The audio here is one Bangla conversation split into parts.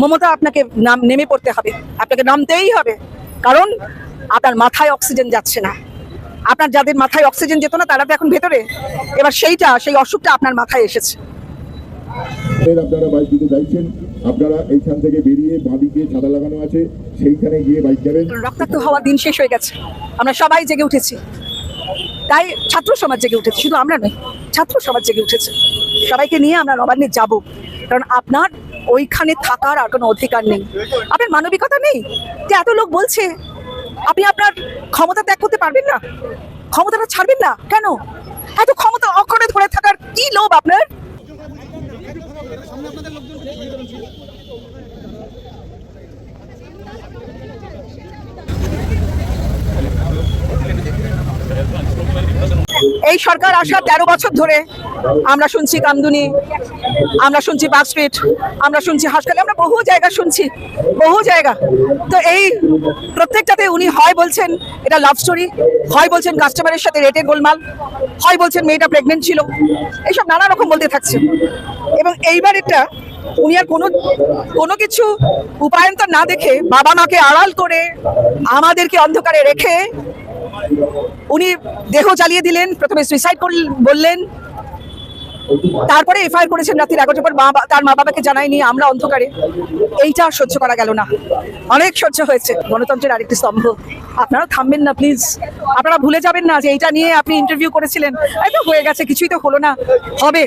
মমতা আপনাকে নাম নেমে পড়তে হবে। আপনাকে নামতেই হবে। কারণ আপনার মাথায় অক্সিজেন যাচ্ছে না। আপনার যাদের মাথায় অক্সিজেন যেত না তারা তো এখন ভেতরে। এবার সেইটা সেই অসুখটা আপনার মাথায় এসেছে। আপনারা বাইক দিতে চাইছেন আপনারা এইখান থেকে বেরিয়ে বাঁদিকে ছাতা লাগানো আছে। সেইখানে গিয়ে বাইক যাবেন রক্তাক্ত হওয়ার দিন শেষ হয়ে গেছে। আমরা সবাই জেগে উঠেছি। তাই ছাত্র সমাজ জেগে উঠেছে। শুধু আমরা নই ছাত্র সমাজ জেগে উঠেছে। সবাইকে নিয়ে আমরা নবান্নে যাব। কারণ আপনার ওইখানে থাকার আর কোনো অধিকার নেই। আপনার মানবিকতা নেই? যে এত লোক বলছে, আপনি আপনার ক্ষমতা ত্যাগ করতে পারবেন না? ক্ষমতাটা ছাড়বেন না? কেন? এত ক্ষমতা অক্ষরে ধরে থাকার কি লোভ আপনার? এই সরকার আসা তেরো বছর ধরে আমরা শুনছি কামদুনি, আমরা শুনছি পার্ক স্ট্রিট, আমরা শুনছি হাসখালি, আমরা বহু জায়গা শুনছি, বহু জায়গা। তো এই প্রত্যেকটাতে উনি হয় বলছেন এটা লাভ স্টোরি হয় বলছেন কাস্টমারের সাথে রেটে গোলমাল, হয় বলছেন মেয়েটা প্রেগনেন্ট ছিল, এইসব নানা রকম বলতে থাকছে। এবং এইবার এটা উনি আর কোনো কোনো কিছু উপায়ন্তর না দেখে বাবা মাকে আড়াল করে আমাদেরকে অন্ধকারে রেখে উনি দেহ চালিয়ে দিলেন, প্রথমে সুইসাইড বললেন তারপরে এফআইআর করেছেন রাত্রির এগারোটার পর মা তার মা বাবাকে জানায়নি, আমরা অন্ধকারে। এইটা আর সহ্য করা গেল না। অনেক সহ্য হয়েছে। গণতন্ত্রের আরেকটি স্তম্ভ। আপনারা থামবেন না প্লিজ আপনারা ভুলে যাবেন না যে এইটা নিয়ে আপনি ইন্টারভিউ করেছিলেন। এই তো হয়ে গেছে, কিছুই তো হলো না। হবে।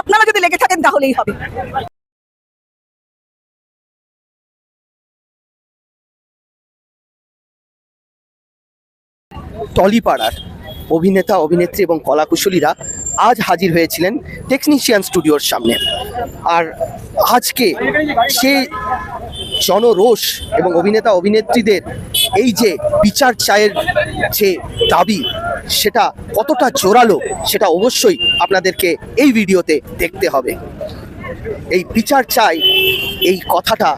আপনারা যদি লেগে থাকেন, তাহলেই হবে। টলিপাড়ার অভিনেতা, অভিনেত্রী এবং কলাকুশলীরা আজ হাজির হয়েছিলেন টেকনিশিয়ান স্টুডিওর সামনে। আর আজকে সে জনরোষ এবং অভিনেতা, অভিনেত্রীদের এই যে বিচার চায়ের যে দাবি, সেটা কতটা জোরালো, সেটা অবশ্যই আপনাদেরকে এই ভিডিওতে দেখতে হবে। এই বিচার চাই এই কথাটা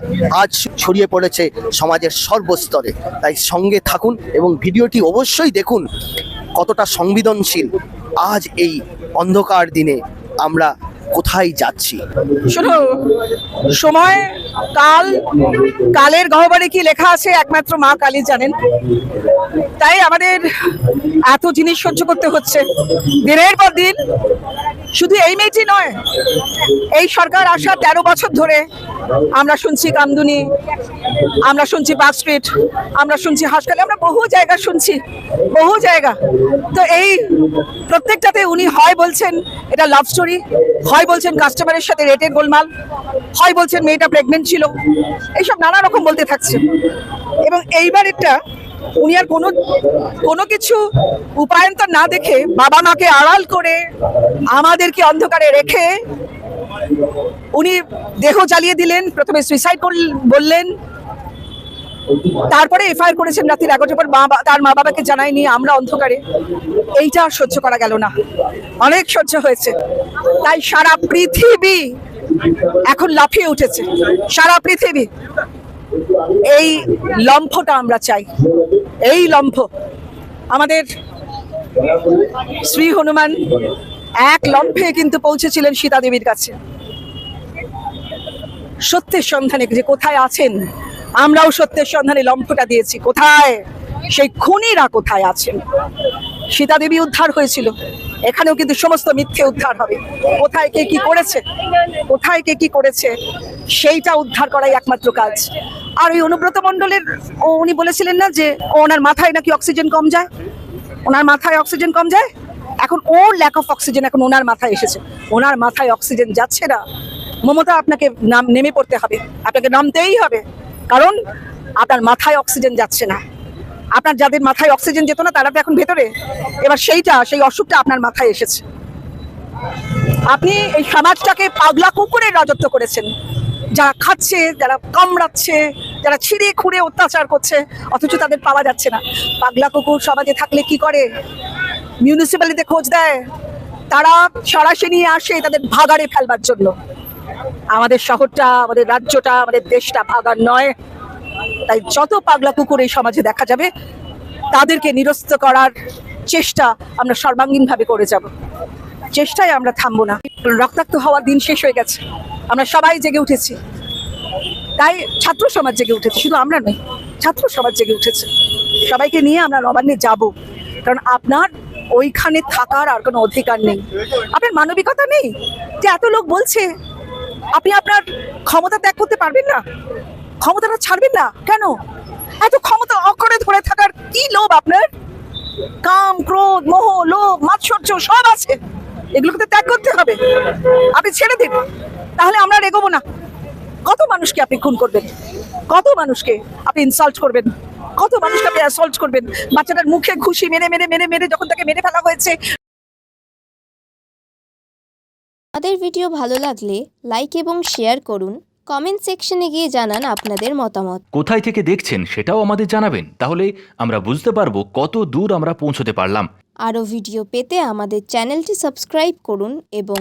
আজ ছড়িয়ে পড়েছে সমাজের সর্বস্তরে। তাই সঙ্গে থাকুন এবং ভিডিওটি অবশ্যই দেখুন কতটা সংবেদনশীল আজ এই অন্ধকার দিনে আমরা কোথায় যাচ্ছি? শোনো, সময়, কাল, কালের গহ্বরে কি লেখা আছে? একমাত্র মা কালী জানেন। তাই আমাদের এত জিনিস সহ্য করতে হচ্ছে। দিনের পর দিন শুধু এই মেয়েটি নয়, এই সরকার আসা তেরো বছর ধরে আমরা শুনছি কামদুনি, আমরা শুনছি পার্ক স্ট্রিট, আমরা শুনছি হাসখালি, আমরা বহু জায়গা শুনছি, বহু জায়গা। তো এই প্রত্যেকটাতে উনি হয় বলছেন এটা লাভ স্টোরি হয় বলছেন কাস্টমারের সাথে রেটের গোলমাল, হয় বলছেন মেয়েটা প্রেগনেন্ট ছিল, এইসব নানা রকম বলতে থাকছে। এবং এইবার এটা উনি আর কোনো কোনো কিছু উপায়ন্তর না দেখে বাবা মাকে আড়াল করে আমাদেরকে অন্ধকারে রেখে উনি দেহ জ্বালিয়ে দিলেন, প্রথমে সুইসাইড বললেন। তারপরে এফআইআর করেছেন রাত্রির এগারোটার পর মা, তার মা বাবাকে জানায়নি আমরা অন্ধকারে। এইটা সহ্য করা গেল না। অনেক সহ্য হয়েছে। তাই সারা পৃথিবী এখন লাফিয়ে উঠেছে। সারা পৃথিবী। এই লম্ফটা আমরা চাই। এই লম্ফ। আমাদের শ্রী হনুমান এক লম্ফে কিন্তু পৌঁছেছিলেন সীতা দেবীর কাছে। সত্যের সন্ধানে যে কোথায় আছেন, আমরাও সত্যের সন্ধানে লম্ফটা দিয়েছি। কোথায়? সেই খুনিরা কোথায় আছেন? সীতা দেবী উদ্ধার হয়েছিল। এখানেও কিন্তু সমস্ত মিথ্যে উদ্ধার হবে। কোথায় কে কি করেছে? কোথায় কে কি করেছে? সেইটা উদ্ধার করাই একমাত্র কাজ। আর ওই অনুব্রত মণ্ডলের, ও উনি বলেছিলেন না যে ওনার মাথায় নাকি অক্সিজেন কম যায়? ওনার মাথায় অক্সিজেন কম যায়? এখন ওর ল্যাক অফ অক্সিজেন এখন ওনার মাথায় এসেছে। ওনার মাথায় অক্সিজেন যাচ্ছে না। মমতা, আপনাকে নাম, নেমে পড়তে হবে। আপনাকে নামতেই হবে। কারণ আপনার মাথায় অক্সিজেন যাচ্ছে না। আপনার যাদের মাথায় অক্সিজেন যেত না, তারা তো এখন ভেতরে। এবার সেইটা, সেই অসুখটা আপনার মাথায় এসেছে। আপনি এই সমাজটাকে পাগলা কুকুরের রাজত্ব করেছেন। যারা খাচ্ছে, যারা কামড়াচ্ছে যারা ছিঁড়ে খুঁড়ে অত্যাচার করছে, অথচ তাদের পাওয়া যাচ্ছে না। পাগলা কুকুর সমাজে থাকলে কি করে? মিউনিসিপ্যালিটিতে খোঁজ দেয়। তারা সরাসরি নিয়ে আসে তাদের ভাগাড়ে ফেলবার জন্য। আমাদের শহরটা, আমাদের রাজ্যটা, আমাদের দেশটা ভাগার নয়। তাই যত পাগলা কুকুর এই সমাজে দেখা যাবে, তাদেরকে নিরস্ত করার চেষ্টা আমরা সর্বাঙ্গীনভাবে করে যাব। চেষ্টায় আমরা থামবো না। রক্তাক্ত হওয়ার দিন শেষ হয়ে গেছে। আমরা সবাই জেগে উঠেছি। তাই ছাত্র সমাজ জেগে উঠেছে, শুধু আমরা নই, ছাত্র সমাজ জেগে উঠেছে। সবাইকে নিয়ে আমরা নবান্নে যাব, কারণ আপনার ওইখানে থাকার আর কোনো অধিকার নেই। আপনার মানবিকতা নেই? যে এত লোক বলছে, আপনি আপনার ক্ষমতা ত্যাগ করতে পারবেন না? ক্ষমতাটা ছাড়বেন না? কেন? এত ক্ষমতা অকরে ধরে থাকার কি লোভ আপনার? কাম, ক্রোধ, মোহ, লোভ, মাৎসর্য সব আছে। এগুলোকে ত্যাগ করতে হবে। আপনি ছেড়ে দিন। তাহলে আমরা এগোবো না। কত মানুষকে আপনি খুন করবেন? কত মানুষকে আপনি ইনসাল্ট করবেন? কত মানুষকে আপনি অ্যাসল্ট করবেন? বাচ্চাটার মুখে ঘুষি মেরে মেরে মেরে মেরে যখন তাকে মেরে ফেলা হয়েছে। আমাদের ভিডিও ভালো লাগলে লাইক এবং শেয়ার করুন। কমেন্ট সেকশনে গিয়ে জানান আপনাদের মতামত। কোথায় থেকে দেখছেন সেটাও আমাদের জানাবেন। তাহলে আমরা বুঝতে পারব কত দূর আমরা পৌঁছতে পারলাম। আরও ভিডিও পেতে আমাদের চ্যানেলটি সাবস্ক্রাইব করুন এবং